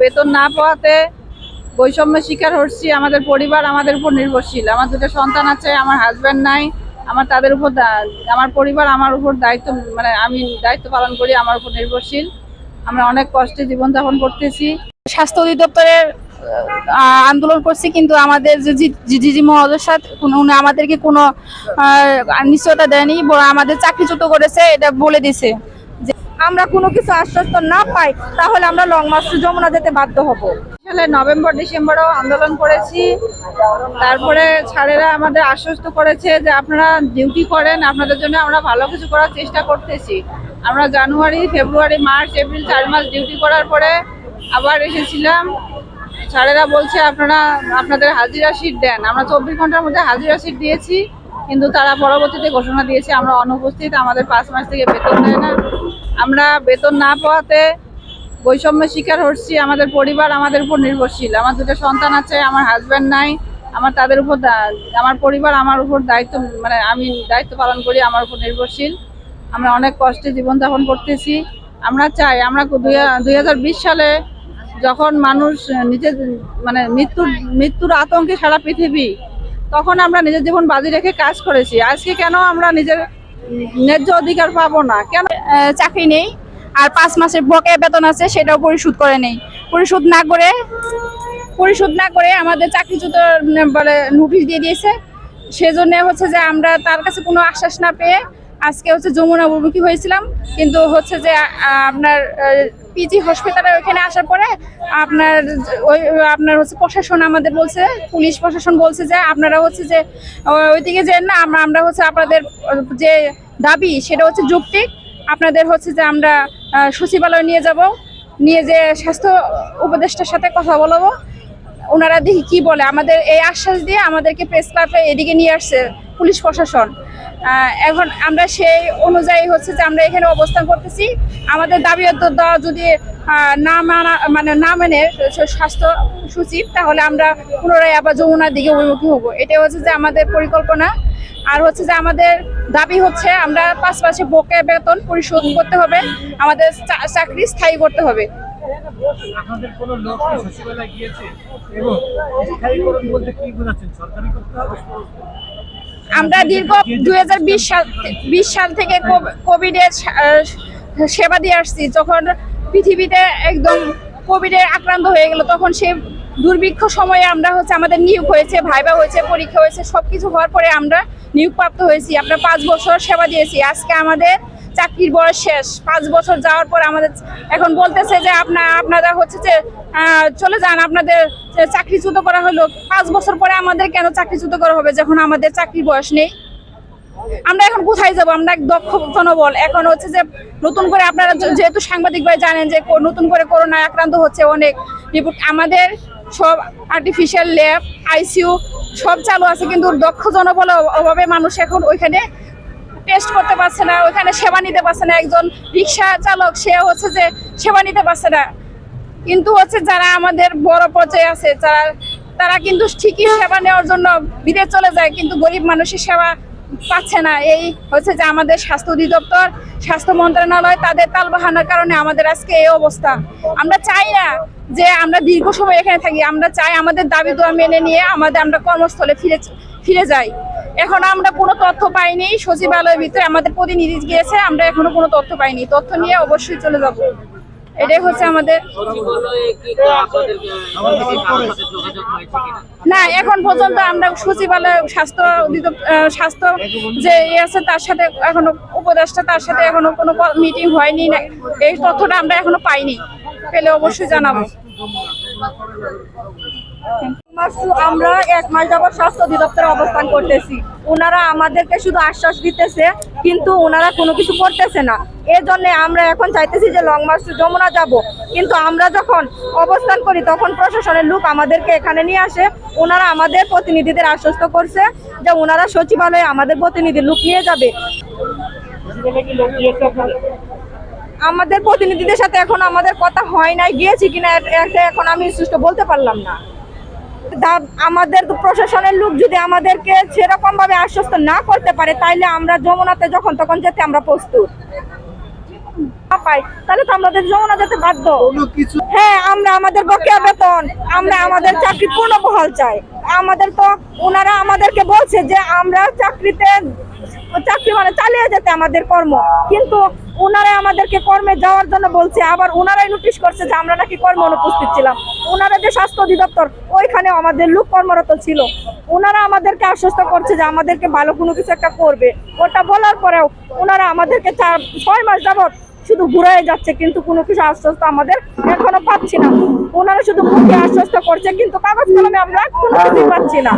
বেতন না পাওয়াতে বৈষম্য শিকার হচ্ছি। আমাদের পরিবার আমাদের উপর নির্ভরশীল। আমার দুটো সন্তান আছে, আমার হাজব্যান্ড নাই, আমার তাদের উপর আমার পরিবার আমার উপর দায়িত্ব মানে আমি দায়িত্ব পালন করি, আমার উপর নির্ভরশীল। আমরা অনেক কষ্টে জীবনযাপন করতেছি। স্বাস্থ্য অধিদপ্তরের আন্দোলন করছি, কিন্তু আমাদের যে জিজি সাথে উনি আমাদেরকে কোনো নিশ্চয়তা দেয়নি আমাদের চাকরিচ্যুত করেছে, এটা বলে দিছে। আমরা কোনো কিছু আশ্বস্ত না পাই, তাহলে আমরা লং মার্চ যমুনা যেতে বাধ্য হব। সালে নভেম্বর, ডিসেম্বরও আন্দোলন করেছি। তারপরে ছাড়েরা আমাদের আশ্বস্ত করেছে যে আপনারা ডিউটি করেন, আপনাদের জন্য আমরা ভালো কিছু করার চেষ্টা করতেছি। আমরা জানুয়ারি, ফেব্রুয়ারি, মার্চ, এপ্রিল চার মাস ডিউটি করার পরে আবার এসেছিলাম। স্যারেরা বলছে, আপনারা, আপনাদের হাজিরা সিট দেন। আমরা চব্বিশ ঘণ্টার মধ্যে হাজিরা সিট দিয়েছি, কিন্তু তারা পরবর্তীতে ঘোষণা দিয়েছে, আমরা অনুপস্থিত, আমাদের পাঁচ মাস থেকে বেতন দেয় না। আমরা বেতন না পাওয়াতে বৈষম্যের শিকার হচ্ছি, আমাদের পরিবার আমাদের উপর নির্ভরশীল। আমার দুটো সন্তান আছে, আমার হাজব্যান্ড নাই, আমার তাদের উপর আমার পরিবার আমার উপর দায়িত্ব মানে আমি দায়িত্ব পালন করি, আমার উপর নির্ভরশীল। আমরা অনেক কষ্টে জীবনযাপন করতেছি। আমরা চাই, আমরা দুই হাজার বিশ সালে যখন মানুষ নিজের মানে মৃত্যুর মৃত্যুর আতঙ্কে সারা পৃথিবী, তখন আমরা নিজের জীবন বাজি রেখে কাজ করেছি। আজকে কেন আমরা নিজের ন্যায্য অধিকার পাবো না। কেন? চাকরি নেই, আর পাঁচ মাসের বকেয়া বেতন আছে, সেটাও পরিশোধ করে নেই। পরিশোধ না করে, পরিশোধ না করে আমাদের চাকরিচ্যুত বলে নোটিশ দিয়ে দিয়েছে। সেজন্য হচ্ছে যে আমরা তার কাছে কোনো আশ্বাস না পেয়ে আজকে হচ্ছে যমুনা অভিমুখী হয়েছিলাম। কিন্তু হচ্ছে যে আপনার পিজি হসপিটালে ওইখানে আসার পরে আপনার ওই, আপনার হচ্ছে প্রশাসন আমাদের বলছে, পুলিশ প্রশাসন বলছে যে আপনারা হচ্ছে যে ওইদিকে যে না, আমরা হচ্ছে আপনাদের যে দাবি, সেটা হচ্ছে যৌক্তিক আপনাদের হচ্ছে যে আমরা সচিবালয় নিয়ে যাব, নিয়ে যে স্বাস্থ্য উপদেষ্টার সাথে কথা বলব। ওনারা দেখি কি বলে, আমাদের এই আশ্বাস দিয়ে আমাদেরকে প্রেস ক্লাবে এদিকে নিয়ে আসছে পুলিশ প্রশাসন। এখন আমরা সেই অনুযায়ী হচ্ছে যে আমরা এখানে অবস্থান করতেছি। আমাদের দাবি দেওয়া যদি না মানা মানে না মেনে স্বাস্থ্য সচিব, তাহলে আমরা পুনরায় আবার যমুনার দিকে অভিমুখী হব। এটাই হচ্ছে যে আমাদের পরিকল্পনা। আর হচ্ছে যে আমাদের দাবি হচ্ছে আমরা পাঁচ মাসে বকেয়া বেতন পরিশোধ করতে হবে। আমাদের চাকরি স্থায়ী করতে হবে। আপনাদের লোক সচিবালয় গিয়েছে? এবং স্থায়ীকরণ বলতে কি বোঝাচ্ছেন? সরকারি করতে হবে? আমরা দীর্ঘ দুই হাজার বিশ সাল বিশ সাল থেকে কোভিড এর সেবা দিয়ে আসছি। যখন পৃথিবীতে একদম কোভিডে আক্রান্ত হয়ে গেল, তখন সে দুর্ভিক্ষ সময়ে আমরা হচ্ছে আমাদের নিয়োগ হয়েছে, ভাইবা হয়েছে, পরীক্ষা হয়েছে সব কিছু হওয়ার পরে আমরা নিয়োগপ্রাপ্ত হয়েছি। আমরা পাঁচ বছর সেবা দিয়েছি। আজকে আমাদের চাকরির বয়স শেষ। পাঁচ বছর যাওয়ার পর আমাদের এখন বলতেছে যে আপনার আপনারা হচ্ছে যে চলে যান। আপনাদের চাকরিচ্যুত করা হলো। পাঁচ বছর পরে আমাদের কেন চাকরিচ্যুত করা হবে যখন আমাদের চাকরির বয়স নেই? আমরা এখন কোথায় যাব? আমরা এক দক্ষ জনবল। এখন হচ্ছে যে নতুন করে আপনারা যেহেতু সাংবাদিক ভাই জানেন যে নতুন করে করোনা আক্রান্ত হচ্ছে অনেক রিপোর্ট। আমাদের সব আর্টিফিশিয়াল ল্যাব আইসিইউ সব চালু আছে, কিন্তু দক্ষ জনবল অভাবে মানুষ এখন ওইখানে টেস্ট করতে পারছে না ওইখানে সেবা নিতে পারছে না। একজন রিক্সা চালক, সে হচ্ছে যে সেবা নিতে পারছে না। কিন্তু হচ্ছে যারা আমাদের বড় পর্যায়ে আছে, যারা, তারা কিন্তু ঠিকই সেবা নেওয়ার জন্য বিদেশ চলে যায়, কিন্তু গরিব মানুষের সেবা পাচ্ছে না। এই হচ্ছে যে আমাদের স্বাস্থ্য অধিদপ্তর, স্বাস্থ্য মন্ত্রণালয় তাদের তালবাহানার কারণে আমাদের আজকে এই অবস্থা। আমরা চাই না যে আমরা দীর্ঘ সময় এখানে থাকি, আমরা চাই আমাদের দাবি দোয়া মেনে নিয়ে আমাদের আমরা কর্মস্থলে ফিরে ফিরে যাই। এখন আমরা কোনো তথ্য পাইনি। সচিবালয়ের ভিতরে আমাদের প্রতিনিধি গিয়েছে আমরা এখনও কোনো তথ্য পাইনি। তথ্য নিয়ে অবশ্যই চলে যাব। এটাই হচ্ছে আমাদের সচিবালয়ে কি আপনাদের আপনাদের যোগাযোগ হয়েছে কিনা? না এখন পর্যন্ত আমরা সচিবালয় স্বাস্থ্য স্বাস্থ্য যে ইয়ে আছে তার সাথে এখনও উপদেষ্টা তার সাথে এখনও কোনো মিটিং হয়নি। না এই তথ্যটা আমরা এখনও পাইনি। পেলে অবশ্যই জানাব। আমরা এক মাস যাবত স্বাস্থ্য অধিদপ্তরে অবস্থান করতেছি। ওনারা আমাদেরকে শুধু আশ্বাস দিতেছে, কিন্তু ওনারা কোনো কিছু করতেছে না। এর জন্য আমরা এখন চাইতেছি যে লং মার্চ যমুনা যাব। কিন্তু আমরা যখন অবস্থান করি, তখন প্রশাসনের লোক আমাদেরকে এখানে নিয়ে আসে। ওনারা আমাদের প্রতিনিধিদের আশ্বস্ত করছে যে ওনারা সচিবালয়ে আমাদের প্রতিনিধি লোক নিয়ে যাবে। আমাদের প্রতিনিধিদের সাথে এখন আমাদের কথা হয় নাই, গিয়েছি কিনা এটা এখন আমি সুষ্ঠু বলতে পারলাম না। আমাদের প্রশাসনের লোক যদি আমাদেরকে সেরকম ভাবে আশ্বস্ত না করতে পারে তাইলে আমরা যমুনাতে যখন তখন যেতে আমরা প্রস্তুত। পাই তাহলে তো আমাদের যমুনা যেতে বাধ্য। হ্যাঁ আমরা আমাদের বকেয়া বেতন আমরা আমাদের চাকরি চাই। আমাদের তো ওনারা আমাদেরকে বলছে যে আমরা চাকরিতে চাকরি মানে চালিয়ে যেতে আমাদের কর্ম। কিন্তু ওনারা আমাদেরকে কর্মে যাওয়ার জন্য বলছে, আবার ওনারাই নোটিশ করছে যে আমরা নাকি কর্ম অনুপস্থিত ছিলাম। ওনারা যে স্বাস্থ্য অধিদপ্তর ওইখানে আমাদের লোক কর্মরত ছিল। ওনারা আমাদেরকে আশ্বস্ত করছে যে আমাদেরকে ভালো কোনো কিছু একটা করবে। ওটা বলার পরেও ওনারা আমাদেরকে চার, ছয় মাস যাবত শুধু ঘুরে যাচ্ছে, কিন্তু কোনো কিছু আশ্বস্ত আমাদের এখনও পাচ্ছি না। ওনারা শুধু মুখে আশ্বস্ত করছে, কিন্তু কাগজ কলমে আমরা কোনো কিছু পাচ্ছি না।